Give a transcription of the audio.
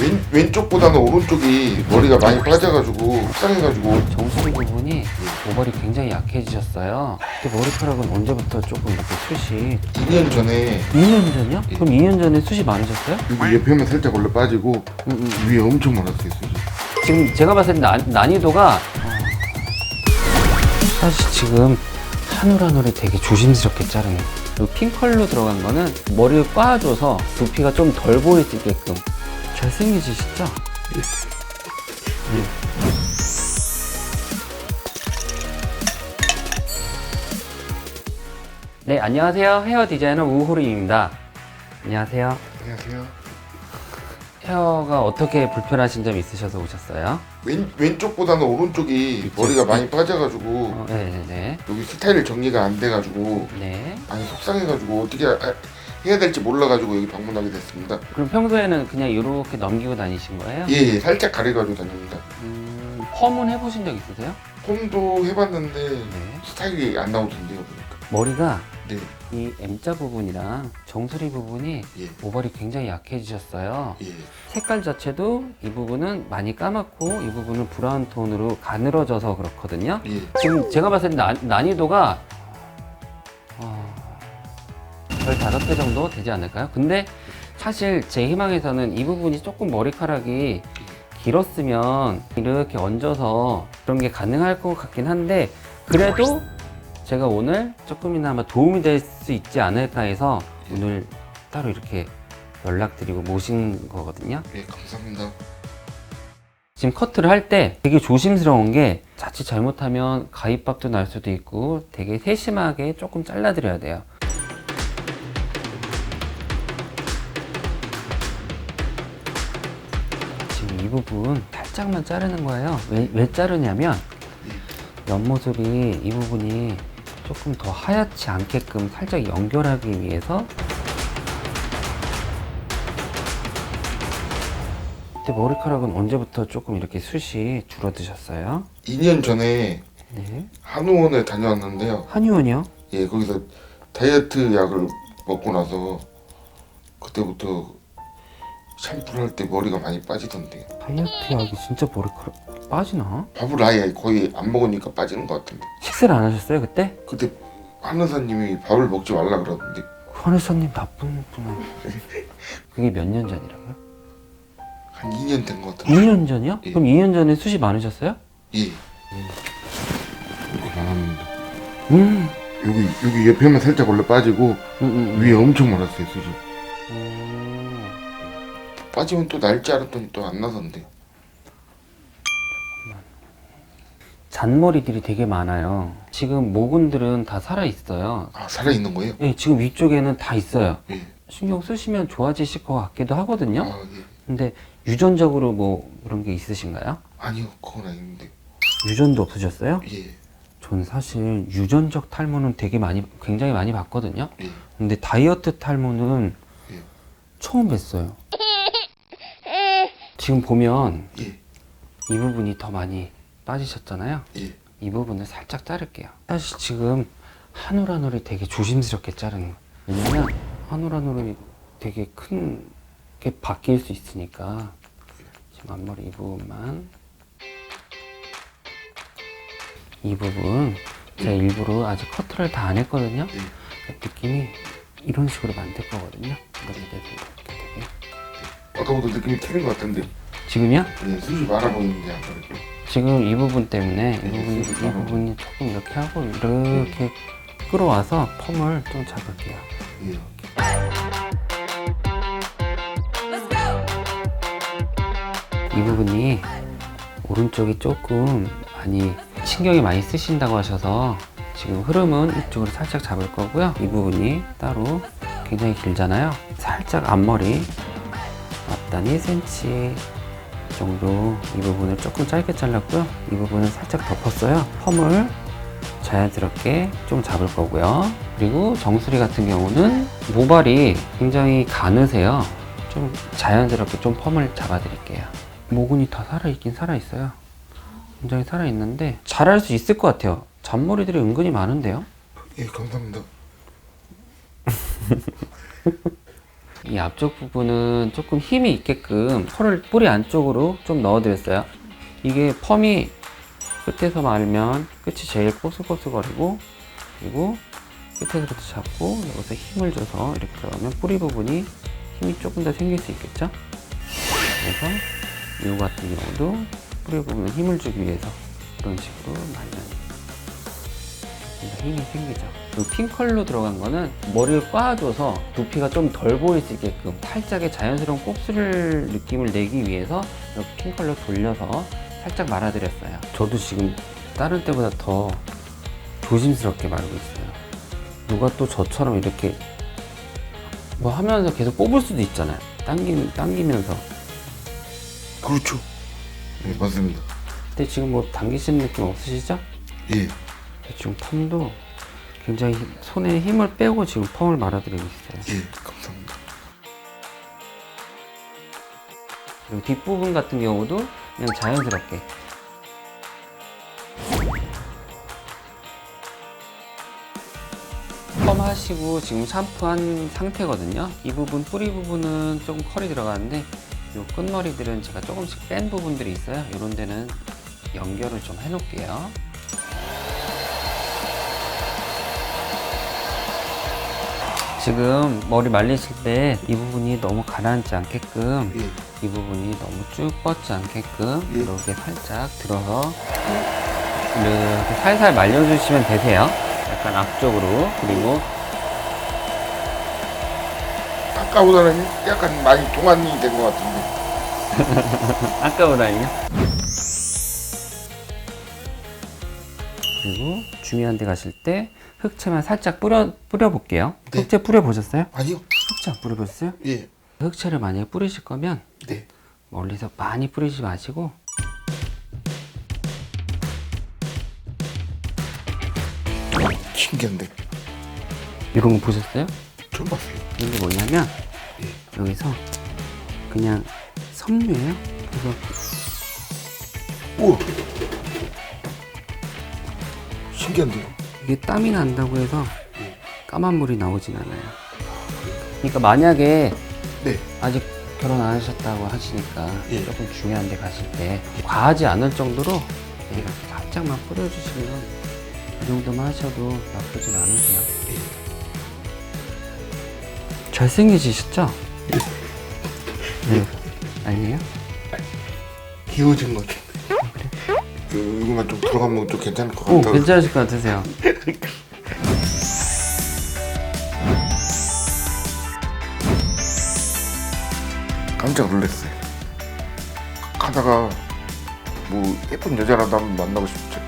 왼, 왼쪽보다는 오른쪽이 머리가 많이 빠져가지고 속상해가지고 정수리 부분이 모발이 굉장히 약해지셨어요. 근데 머리카락은 언제부터 조금 이렇게 숱이 2년 전에 2년 전이요? 그럼 2년 전에 숱이 많으셨어요? 여기 옆에만 살짝 원래 빠지고 음, 음. 위에 엄청 많았어요 숱이 지금 제가 봤을 때 난, 난이도가 사실 지금 한 올 한 올이 되게 조심스럽게 자르는 핑컬로 들어간 거는 머리를 꽈줘서 두피가 좀 덜 보일 수 있게끔 잘생기시죠? 음. 네 안녕하세요 헤어 디자이너 우호림입니다 안녕하세요 안녕하세요 헤어가 어떻게 불편하신 점 있으셔서 오셨어요? 왼, 왼쪽보다는 오른쪽이 머리가 많이 빠져가지고 어, 네네네 여기 스타일 정리가 안 돼가지고 네. 많이 속상해가지고 어떻게 하- 해야 될지 몰라가지고 여기 방문하게 됐습니다 그럼 평소에는 그냥 이렇게 넘기고 다니신 거예요? 예, 예 살짝 가려가지고 다닙니다 음, 펌은 해보신 적 있으세요? 홈도 해봤는데 네. 스타일이 안 나오던데요 보니까 머리가 네, 이 M자 부분이랑 정수리 부분이 예, 모발이 굉장히 약해지셨어요. 예, 색깔 자체도 이 부분은 많이 까맣고 이 부분은 브라운 톤으로 가늘어져서 그렇거든요. 예. 지금 제가 봤을 때 난, 난이도가 15배 정도 되지 않을까요? 근데 사실 제 희망에서는 이 부분이 조금 머리카락이 길었으면 이렇게 얹어서 그런 게 가능할 것 같긴 한데 그래도 제가 오늘 조금이나마 도움이 될 수 있지 않을까 해서 오늘 따로 이렇게 연락드리고 모신 거거든요. 네, 감사합니다. 지금 커트를 할 때 되게 조심스러운 게 자칫 잘못하면 가위밥도 날 수도 있고 되게 세심하게 조금 잘라드려야 돼요. 부분 살짝만 자르는 거예요. 왜, 왜 자르냐면 옆모습이 이 부분이 조금 더 하얗지 않게끔 살짝 연결하기 위해서 근데 머리카락은 언제부터 조금 이렇게 숱이 줄어드셨어요? 2년 전에 네. 한의원에 다녀왔는데요. 한의원이요? 예, 거기서 다이어트 약을 먹고 나서 그때부터 샴푸를 할 때 머리가 많이 빠지던데 다이어트 약이 진짜 머리카락 빠지나? 밥을 아예 거의 안 먹으니까 빠지는 것 같은데 식사를 안 하셨어요 그때? 그때 한의사님이 밥을 먹지 말라 그러던데 환의사님 나쁜 분은 그게 몇 년 전이라고요? 한 2년 된 것 같은데 2년 전이요? 예. 그럼 2년 전에 숱이 많으셨어요? 예 이렇게 많았는데 음. 여기 여기 옆에만 살짝 원래 빠지고 음, 음, 음. 위에 엄청 많았어요 숱이 음. 빠지면 또날줄 알았더니 또 안 나던데 잔머리들이 되게 많아요. 지금 모근들은 다 살아 있어요. 아 살아있는 거예요? 예, 지금 위쪽에는 다 있어요. 예 신경 쓰시면 좋아지실 것 같기도 하거든요. 아, 예. 근데 유전적으로 뭐 그런 게 있으신가요? 아니요 그건 아닌데 유전도 없으셨어요? 예 전 사실 유전적 탈모는 되게 많이 굉장히 많이 봤거든요. 예. 근데 다이어트 탈모는 예. 처음 뵀어요. 지금 보면 예, 이 부분이 더 많이 빠지셨잖아요. 예. 이 부분을 살짝 자를게요. 사실 지금 한 올 한 올이 되게 조심스럽게 자르는 거예요. 왜냐면 한 올 한 올이 되게 큰 게 바뀔 수 있으니까 지금 앞머리 이 부분만 이 부분 제가 일부러 아직 커트를 다 안 했거든요. 예. 느낌이 이런 식으로 만들 거거든요. 이렇게 이렇게 되게. 아까부터 느낌이 틀린 것 같은데 지금이요? 예, 숱이 많아 보이는데 안 그래도 지금 이 부분 때문에 이 네, 부분이, 이 숱이 많아 부분이 조금 이렇게 하고 이렇게 끌어와서 펌을 좀 잡을게요. 예. 이 부분이 오른쪽이 조금 많이 신경이 많이 쓰신다고 하셔서 지금 흐름은 이쪽으로 살짝 잡을 거고요. 이 부분이 따로 굉장히 길잖아요. 살짝 앞머리 앞단 1cm 정도 이 부분을 조금 짧게 잘랐고요. 이 부분은 살짝 덮었어요. 펌을 자연스럽게 좀 잡을 거고요. 그리고 정수리 같은 경우는 모발이 굉장히 가느세요. 좀 자연스럽게 좀 펌을 잡아드릴게요. 모근이 다 살아있긴 살아있어요. 굉장히 살아있는데 잘할 수 있을 것 같아요. 잔머리들이 은근히 많은데요. 예, 감사합니다. 이 앞쪽 부분은 조금 힘이 있게끔 털을 뿌리 안쪽으로 좀 넣어드렸어요. 이게 펌이 끝에서 말면 끝이 제일 뽀슬뽀슬거리고 그리고 끝에서부터 잡고 여기서 힘을 줘서 이렇게 들어가면 뿌리 부분이 힘이 조금 더 생길 수 있겠죠? 그래서 이거 같은 경우도 뿌리 부분에 힘을 주기 위해서 이런 식으로 말면 힘이 생기죠. 그리고 핑컬로 들어간 거는 머리를 꽈줘서 두피가 좀 덜 보일 수 있게끔 살짝의 자연스러운 곱슬 느낌을 내기 위해서 이렇게 핑컬로 돌려서 살짝 말아드렸어요. 저도 지금 다른 때보다 더 조심스럽게 말고 있어요. 누가 또 저처럼 이렇게 뭐 하면서 계속 뽑을 수도 있잖아요. 당기, 당기면서. 그렇죠. 네 맞습니다. 근데 지금 뭐 당기시는 느낌 없으시죠? 예. 지금 펌도 굉장히 힘- 손에 힘을 빼고 지금 펌을 말아드리고 있어요. 예. 감사합니다. 그리고 뒷부분 같은 경우도 그냥 자연스럽게 펌 하시고 지금 샴푸한 상태거든요. 이 부분 뿌리 부분은 조금 컬이 들어가는데 이 끝머리들은 제가 조금씩 뺀 부분들이 있어요. 이런 데는 연결을 좀 해놓을게요. 지금 머리 말리실 때 이 부분이 너무 가라앉지 않게끔 예. 이 부분이 너무 쭉 뻗지 않게끔 예. 이렇게 살짝 들어서 이렇게 살살 말려주시면 되세요. 약간 앞쪽으로 그리고 아까보다는 약간 많이 동안이 된 것 같은데. 아까보다는요. 그리고 중요한 데 가실 때 흑채만 살짝 뿌려 뿌려 볼게요. 네. 흑채 뿌려 보셨어요? 아니요. 흑채 안 뿌려 보셨어요? 예. 흑채를 만약에 뿌리실 거면 네. 멀리서 많이 뿌리지 마시고 신기한데. 이런 거 보셨어요? 처음 봤어요. 이게 뭐냐면 예. 여기서 그냥 섬유예요. 그래서 오. 신기한데요. 이게 땀이 난다고 해서 까만 물이 나오진 않아요. 그러니까 만약에 네. 아직 결혼 안 하셨다고 하시니까 예. 조금 중요한 데 가실 때 과하지 않을 정도로 이렇게 살짝만 뿌려주시면 이 정도만 하셔도 나쁘진 않으세요. 예. 잘생기시셨죠? 네. 아니에요? 귀여워진 것 같은 이거만 좀 들어가면 좀 괜찮을 것 오, 같아요. 괜찮으실 것 같으세요. 깜짝 놀랐어요. 가다가 뭐 예쁜 여자라도 한번 만나고 싶죠.